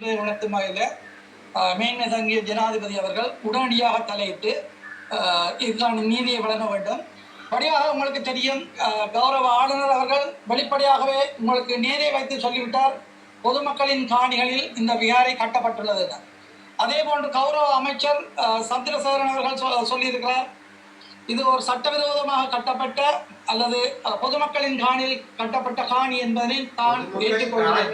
என்பதை உணர்த்தும் வகையில் மேன்மை தங்கிய ஜனாதிபதி அவர்கள் உடனடியாக தலையிட்டு இதற்கான நீதியை வழங்க வேண்டும். படியாக உங்களுக்கு தெரியும் கௌரவ ஆளுநர் அவர்கள் வெளிப்படையாகவே உங்களுக்கு நேரே வைத்து சொல்லிவிட்டார் பொதுமக்களின் காணிகளில் இந்த விகாரை கட்டப்பட்டுள்ளது. அதே போன்று கௌரவ அமைச்சர் சந்திரசேகரன் அவர்கள் சொ- சொல்லியிருக்கிறார் இது ஒரு சட்டவிரோதமாக கட்டப்பட்ட அல்லது பொதுமக்களின் காணியில் கட்டப்பட்ட காணி என்பதனை தான் ஏற்றுக்கொள்கிறேன்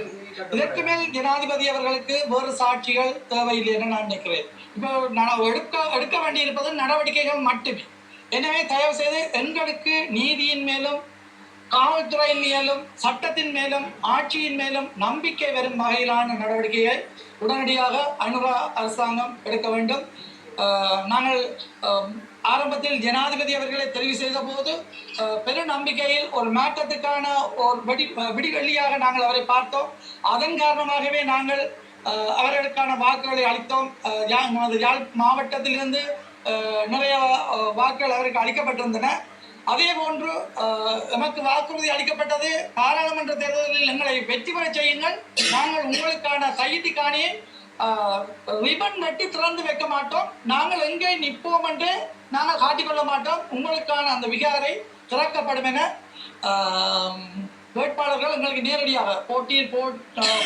இதற்கு மேல் ஜனாதிபதி அவர்களுக்கு வேறு சாட்சிகள் தேவையில்லை என நான் நினைக்கிறேன். இப்போ நான் எடுக்க எடுக்க வேண்டியிருப்பது நடவடிக்கைகள் மட்டுமே. எனவே தயவு செய்து எங்களுக்கு நீதியின் மேலும் காவல்துறையின் மேலும் சட்டத்தின் மேலும் ஆட்சியின் மேலும் நம்பிக்கை வரும் வகையிலான நடவடிக்கையை உடனடியாக அனுரா அரசாங்கம் எடுக்க வேண்டும். நாங்கள் ஆரம்பத்தில் ஜனாதிபதி அவர்களை தெரிவு செய்த போது பெரும் நம்பிக்கையில் ஒரு மாற்றத்துக்கான ஒரு வெடி விடிவெள்ளியாக நாங்கள் அவரை பார்த்தோம். அதன் காரணமாகவே நாங்கள் அவர்களுக்கான வாக்குகளை அளித்தோம். நமது யாழ் மாவட்டத்திலிருந்து நிறைய வாக்குகள் அவருக்கு அளிக்கப்பட்டிருந்தன. அதே போன்று நமக்கு எமக்கு வாக்குறுதி அளிக்கப்பட்டது. பாராளுமன்ற தேர்தலில் எங்களை வெற்றி பெற செய்யுங்கள். நாங்கள் உங்களுக்கான கையெட்டி காணியை ரிபன் வெட்டி திறந்து வைக்க மாட்டோம். நாங்கள் எங்கே நிற்போம் என்று நாங்கள் காட்டிக்கொள்ள மாட்டோம். உங்களுக்கான அந்த விகாரை திறக்கப்படும் என வேட்பாளர்கள் எங்களுக்கு நேரடியாக போட்டியில் போட்-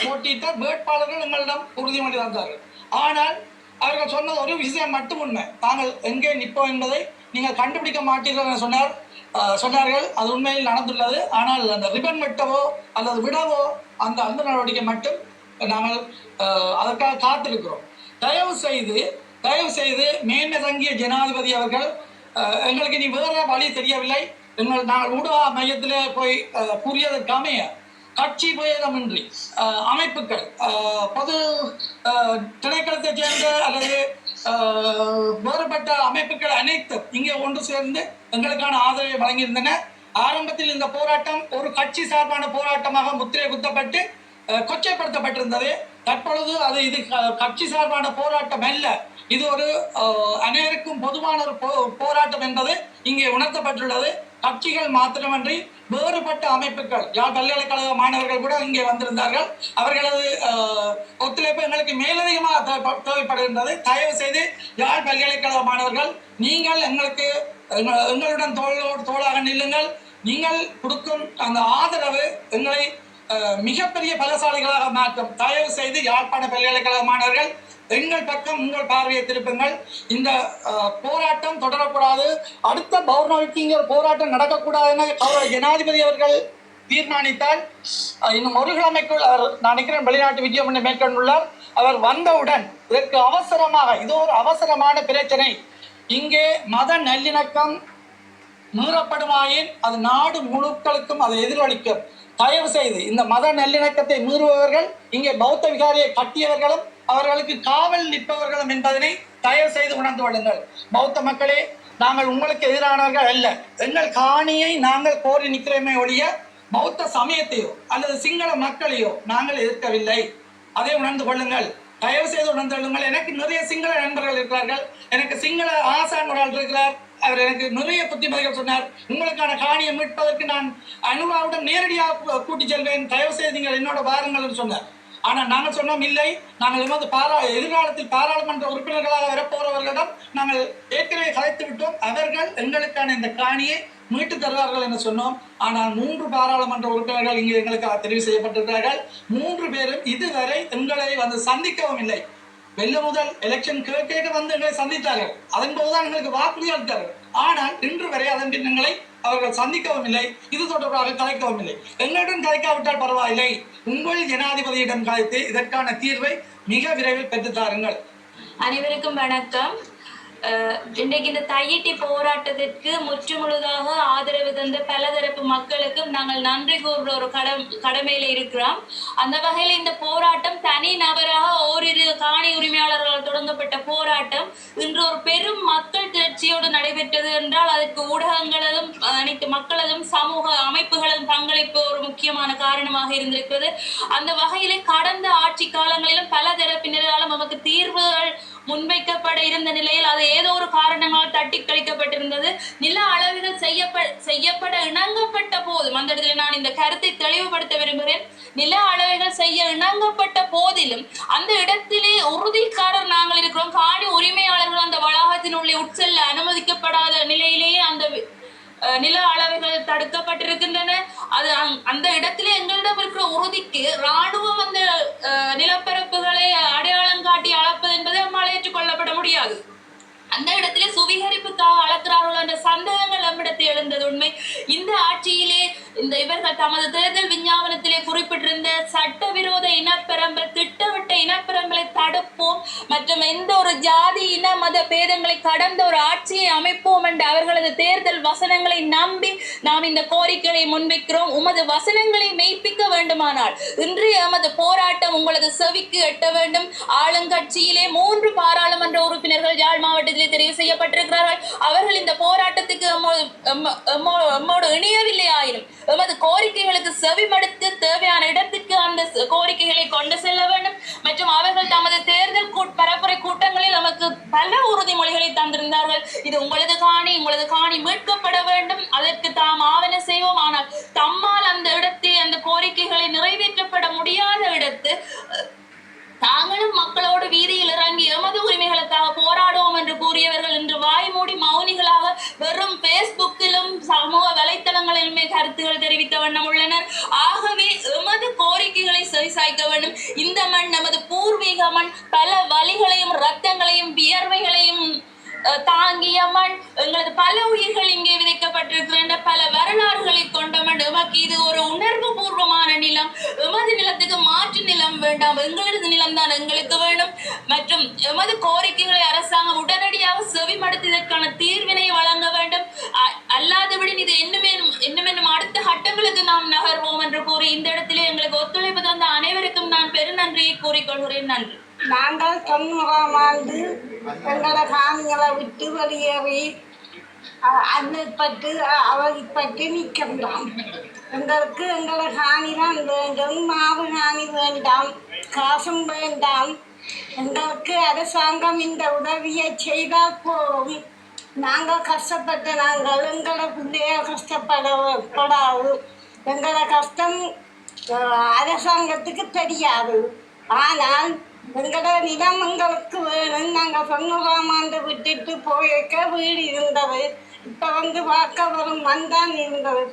போட்டியிட்ட வேட்பாளர்கள் எங்களிடம் உறுதிமொழி தந்தார்கள். ஆனால் அவர்கள் சொன்னது ஒரு விஷயம் மட்டும் உண்மை. தாங்கள் எங்கே நிற்போம் என்பதை நீங்கள் கண்டுபிடிக்க மாட்டீர்கள் என சொன்னார் சொன்னார்கள். அது உண்மையில் நடந்துள்ளது. ஆனால் அந்த ரிபன் வெட்டவோ அல்லது விடவோ அந்த அந்த நடவடிக்கை மட்டும் நாங்கள் அதற்காக காத்திருக்கிறோம். தயவு செய்து தயவு செய்து மேன்மை தங்கிய ஜனாதிபதி அவர்கள் எங்களுக்கு இனி வேற வழி தெரியவில்லை. எங்கள் நாங்கள் ஊடக மையத்தில் போய் அஹ், கூறியதற்கமைய கட்சி பேதமின்றி அமைப்புகள் பொது திணைக்களத்தைச் சேர்ந்த அல்லது வேறுபட்ட அமைப்புகள் அனைத்தும் இங்கே ஒன்று சேர்ந்து எங்களுக்கான ஆதரவை வழங்கியிருந்தன. ஆரம்பத்தில் இந்த போராட்டம் ஒரு கட்சி சார்பான போராட்டமாக முத்திரை குத்தப்பட்டு கொச்சைப்படுத்தப்பட்டிருந்தது. தற்பொழுது அது இது கட்சி சார்பான போராட்டம் அல்ல. இது ஒரு அனைவருக்கும் பொதுவான ஒரு போ- போராட்டம் என்பது இங்கே உணர்த்தப்பட்டுள்ளது. கட்சிகள் மாத்திரமன்றி வேறுபட்ட அமைப்புகள் யாழ் பல்கலைக்கழக மாணவர்கள் கூட இங்கே வந்திருந்தார்கள். அவர்களது ஒத்துழைப்பு எங்களுக்கு மேலதிகமாக தேவைப்படுகின்றது. தயவு செய்து யாழ் பல்கலைக்கழக மாணவர்கள் நீங்கள் எங்களுக்கு எங்களுடன் தோளோடு தோளாக நில்லுங்கள். நீங்கள் கொடுக்கும் அந்த ஆதரவு எங்களை மிகப்பெரிய பலசாலிகளாக மாற்றும். தயவு செய்து யாழ்ப்பாண பல்கலைக்கழக மாணவர்கள் எங்கள் பக்கம் உங்கள் பார்வையை திருப்புங்கள். இந்த போராட்டம் தொடரக்கூடாது. அடுத்த பௌர்ணமிக்குங்கிற போராட்டம் நடக்கக்கூடாதுன்னு கௌரவ ஜனாதிபதி அவர்கள் தீர்மானித்தால் இன்னும் ஒரு கிழமைக்குள் அவர் நான் நினைக்கிறேன் வெளிநாட்டு விஜயம் ஒன்று மேற்கொண்டுள்ளார். அவர் வந்தவுடன் இதற்கு அவசரமாக இது ஒரு அவசரமான பிரச்சனை. இங்கே மத நல்லிணக்கம் மீறப்படுமாயின் அது நாடு முழுக்களுக்கும் அதை எதிரொலிக்கும். தயவு செய்து இந்த மத நல்லிணக்கத்தை மீறுபவர்கள் இங்கே பௌத்த விகாரியை கட்டியவர்களும் அவர்களுக்கு காவல் நிற்பவர்களும் என்பதனை தயவு செய்து உணர்ந்து கொள்ளுங்கள். பௌத்த மக்களே நாங்கள் உங்களுக்கு எதிரானவர்கள் அல்ல. எங்கள் காணியை நாங்கள் கோரி நிற்கிறோமே ஒழிய பௌத்த சமயத்தையோ அல்லது சிங்கள மக்களையோ நாங்கள் எதிர்க்கவில்லை. அதை உணர்ந்து கொள்ளுங்கள். தயவு செய்து உணர்ந்து கொள்ளுங்கள். எனக்கு நிறைய சிங்கள நண்பர்கள் இருக்கிறார்கள். எனக்கு சிங்கள ஆசான் ஒரு ஆள் இருக்கிறார். அவர் எனக்கு நிறைய புத்திமதிகள் சொன்னார். உங்களுக்கான காணியை மீட்பதற்கு நான் அனுராவுடன் நேரடியாக கூட்டி செல்வேன். தயவு செய்து நீங்கள் என்னோட வாருங்கள் சொன்னார். ஆனால் நாங்கள் சொன்னோம் இல்லை நாங்கள் எமது பாரா எதிர்காலத்தில் பாராளுமன்ற உறுப்பினர்களாக வரப்போகிறவர்களிடம் நாங்கள் ஏற்கனவே கலைத்து விட்டோம். அவர்கள் எங்களுக்கான இந்த காணியை மீட்டு தருவார்கள் என்று சொன்னோம். ஆனால் மூன்று பாராளுமன்ற உறுப்பினர்கள் இங்கே எங்களுக்கு தெரிவு செய்யப்பட்டிருக்கிறார்கள். மூன்று பேரும் இதுவரை எங்களை வந்து சந்திக்கவும் இல்லை. வெள்ள முதல் எலெக்ஷன் கேட்க வந்து எங்களை சந்தித்தார்கள். அதன் போதுதான் எங்களுக்கு வாக்குறுதி அளித்தார்கள். ஆனால் இன்று வரை அதன் பின்னங்களை அவர்கள் சந்திக்கவும் இல்லை. இது தொடர்பாக கலைக்கவும் இல்லை. எங்களிடம் கலைக்காவிட்டால் பரவாயில்லை. உங்கள் ஜனாதிபதியிடம் கலைத்து இதற்கான தீர்வை மிக விரைவில் பெற்றுத்தாருங்கள் அனைவருக்கும் வணக்கம். இன்றைக்கு இந்த தையிட்டி போராட்டத்திற்கு முற்றுமுழுதாக ஆதரவு தந்த பலதரப்பு மக்களுக்கும் நாங்கள் நன்றி கூறுற ஒரு கடம் கடமையில இருக்கிறோம். அந்த வகையில் இந்த போராட்டம் தனி நபராக ஓரிரு காணி உரிமையாளர்களால் தொடங்கப்பட்ட போராட்டம். இன்று ஒரு பெரும் நடைபெற்றது என்றால் அதற்கு ஊடகங்களதும் அனைத்து மக்களதும் சமூக அமைப்புகளதும் பங்களிப்பு ஒரு முக்கியமான காரணமாக இருந்திருக்கிறது. அந்த வகையிலே கடந்த ஆட்சி காலங்களிலும் பல தரப்பினராலும் நமக்கு தீர்வுகள் முன்வைக்கப்பட இருந்த நிலையில் அது ஏதோ ஒரு காரணங்களால் தட்டி கழிக்கப்பட்டு செய்யப்பட இணங்கப்பட்ட போதும் அந்த இடத்துல நான் இந்த கருத்தை தெளிவுபடுத்த விரும்புகிறேன். நில அளவைகள் செய்ய இணங்கப்பட்ட போதிலும் அந்த இடத்திலே உறுதிக்காரர் நாங்கள் இருக்கிறோம். காணி உரிமையாளர்கள் அந்த வளாகத்தினுள்ளே உட்செல்ல அனுமதிக்கப்படாத நிலையிலேயே அந்த நில அளவைகள் தடுக்கப்பட்டிருக்கின்றன. அது அங்- அந்த இடத்திலே எங்களிடம் இருக்கிற உறுதிக்கு ராணுவம் அந்த நிலப்பரப்புகளை அடையாளம் காட்டி அளப்பது என்பதை நம்மால் ஏற்றுக்கொள்ளப்பட முடியாது. அந்த இடத்துல சுவீகரிப்புக்காக அளக்கிறார்களோ என்ற சந்தேகங்கள் நம்மிடத்தில் எழுந்தது உண்மை. இந்த ஆட்சியிலே இந்த இவர்கள் தமது தேர்தல் விஞ்ஞாபனத்திலே குறிப்பிட்டிருந்த சட்டவிரோத இனப்பெரம்பல் திட்டமிட்ட இனப்பெரம்பலை தடுப்போம் மற்றும் எந்த ஒரு ஜாதி இன மத பேதங்களை கடந்த ஒரு ஆட்சியை அமைப்போம் என்ற அவர்களது தேர்தல் வசனங்களை நம்பி நாம் இந்த கோரிக்கைகளை முன்வைக்கிறோம். உமது வசனங்களை மெய்ப்பிக்க வேண்டுமானால். இன்றைய எமது போராட்டம் உங்களது செவிக்கு எட்ட வேண்டும். ஆளுங்கட்சியிலே மூன்று பாராளுமன்ற உறுப்பினர்கள் யாழ் மாவட்டத்திலே தெரிவு செய்யப்பட்டிருக்கிறார்கள். அவர்கள் இந்த போராட்டத்துக்கு எம்மோடு இணையவில்லை ஆயினும் எமது கோரிக்கைகளுக்கு செவிமடுத்து தேவையான இடத்துக்கு அந்த கோரிக்கைகளை கொண்டு செல்ல வேண்டும். மற்றும் அவர்கள் தமது தேர்தல் கூட்- பரப்புரை பல உறுதிமொழிகளை தந்திருந்தார்கள். இது உங்களது காணி உங்களது காணி மீட்கப்பட வேண்டும். அதற்கு தாம் ஆவண செய்வோம். ஆனால் தம்மால் அந்த இடத்தை அந்த கோரிக்கைகளை நிறைவேற்றப்பட முடியாத இடத்து தாங்களும் மக்களோடு வீதியில் இறங்கி எமது உரிமைகளுக்காக போராடுவோம் என்று கூறியவர்கள் இன்று வாய் மூடி மௌனிகளாக வெறும் பேஸ்புக்கிலும் சமூக வலைத்தளங்களிலுமே கருத்துகள் தெரிவித்த வண்ணம் உள்ளனர். ஆகவே எமது சாய்க்க வேண்டும் இந்த மண் நமது பூர்வீக மண். பல வழிகளையும் ரத்தங்களையும் வியர்வைகளையும் தாங்கிய மண். எங்களது பல உயிர்கள் இங்கே விதைக்கப்பட்டிருக்கின்ற பல வரலாறுகளை கொண்ட மண். எமக்கு இது ஒரு உணர்வு பூர்வமான நிலம். எமது நிலத்துக்கு மாற்று நிலம் வேண்டாம். எங்களது நிலம் தான் எங்களுக்கு வேணும். மற்றும் எமது கோரிக்கைகளை அரசாங்கம் உடனடியாக செவிமடுத்து இதற்கான தீர்வினை வழங்க வேண்டும். அ- அல்லாதபடி இது இன்னுமேனும் இன்னுமேனும் அடுத்த கட்டங்களுக்கு நாம் நகர்வோம் என்று கூறி இந்த இடத்திலே எங்களுக்கு ஒத்துழைப்பு தந்த அனைவருக்கும் நான் பெருநன்றியை கூறிக்கொள்கிறேன். நன்றி. நாங்கள் தொண்ணூறாம் ஆண்டு எங்களோட காணிகளை விட்டு வெளியேறி அன்னைப்பட்டு அ- அவதிப்பட்டு நிற்கின்றோம். எங்களுக்கு எங்களோட காணி தான் வேண்டும் மாவு காணி வேண்டாம் காசும் வேண்டாம். எங்களுக்கு அரசாங்கம் இந்த உதவியை செய்தால் போதும். நாங்கள் கஷ்டப்பட்ட நாங்கள் எங்களோட பிள்ளைய கஷ்டப்படப்படாது. எங்களோட கஷ்டம் அரசாங்கத்துக்கு தெரியாது. ஆனால் எங்களோட நிலம் எங்களுக்கு வேணும். நாங்கள் தொண்ணூறாம் ஆண்டு விட்டுட்டு போயிருக்க வீடு இருந்தது. இப்போ வந்து பார்க்க வரும் மண் இருந்தது.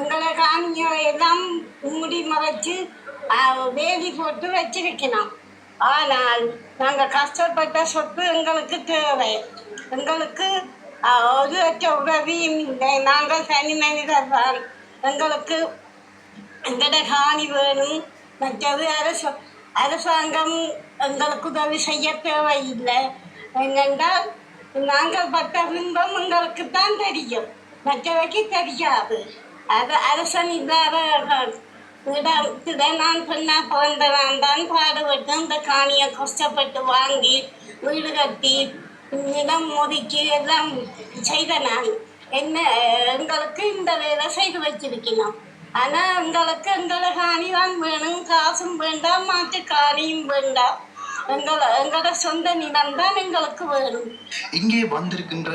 எங்களை காணியை எல்லாம் மூடி மறைச்சு வேலி போட்டு வச்சிருக்கணும் ஆனால் நாங்கள் கஷ்டப்பட்ட சொத்து எங்களுக்கு தேவை. எங்களுக்கு ஒரு அற்ற உதவியும் இல்லை. நாங்கள் தனி மனிதர் தான் எங்களுக்கு எங்கட காணி வேணும். மற்றது யாரும் அரசாங்கம் எங்களுக்கு உதவி செய்ய தேவையில்லை. என்னென்றால் நாங்கள் பட்ட துன்பம் எங்களுக்கு தான் தெரியும். மற்றவைக்கு தெரியாது. அது அரசன் இல்லாத இடத்துல நான் பின்னா பிறந்த நான் தான் பாடுபட்டு இந்த காணியை கஷ்டப்பட்டு வாங்கி வீடு கட்டி நிலம் ஒதுக்கி எல்லாம் செய்த நான். என்ன எங்களுக்கு இந்த வேலை செய்து வச்சிருக்கணும் ஆனால் எங்களுக்கு எங்களை காணி தான் வேணும் காசும் வேண்டாம் மாற்று காணியும் வேண்டாம் எங்களை எங்களோட சொந்த நிலம் தான் எங்களுக்கு வேணும் இங்கே வந்திருக்கின்ற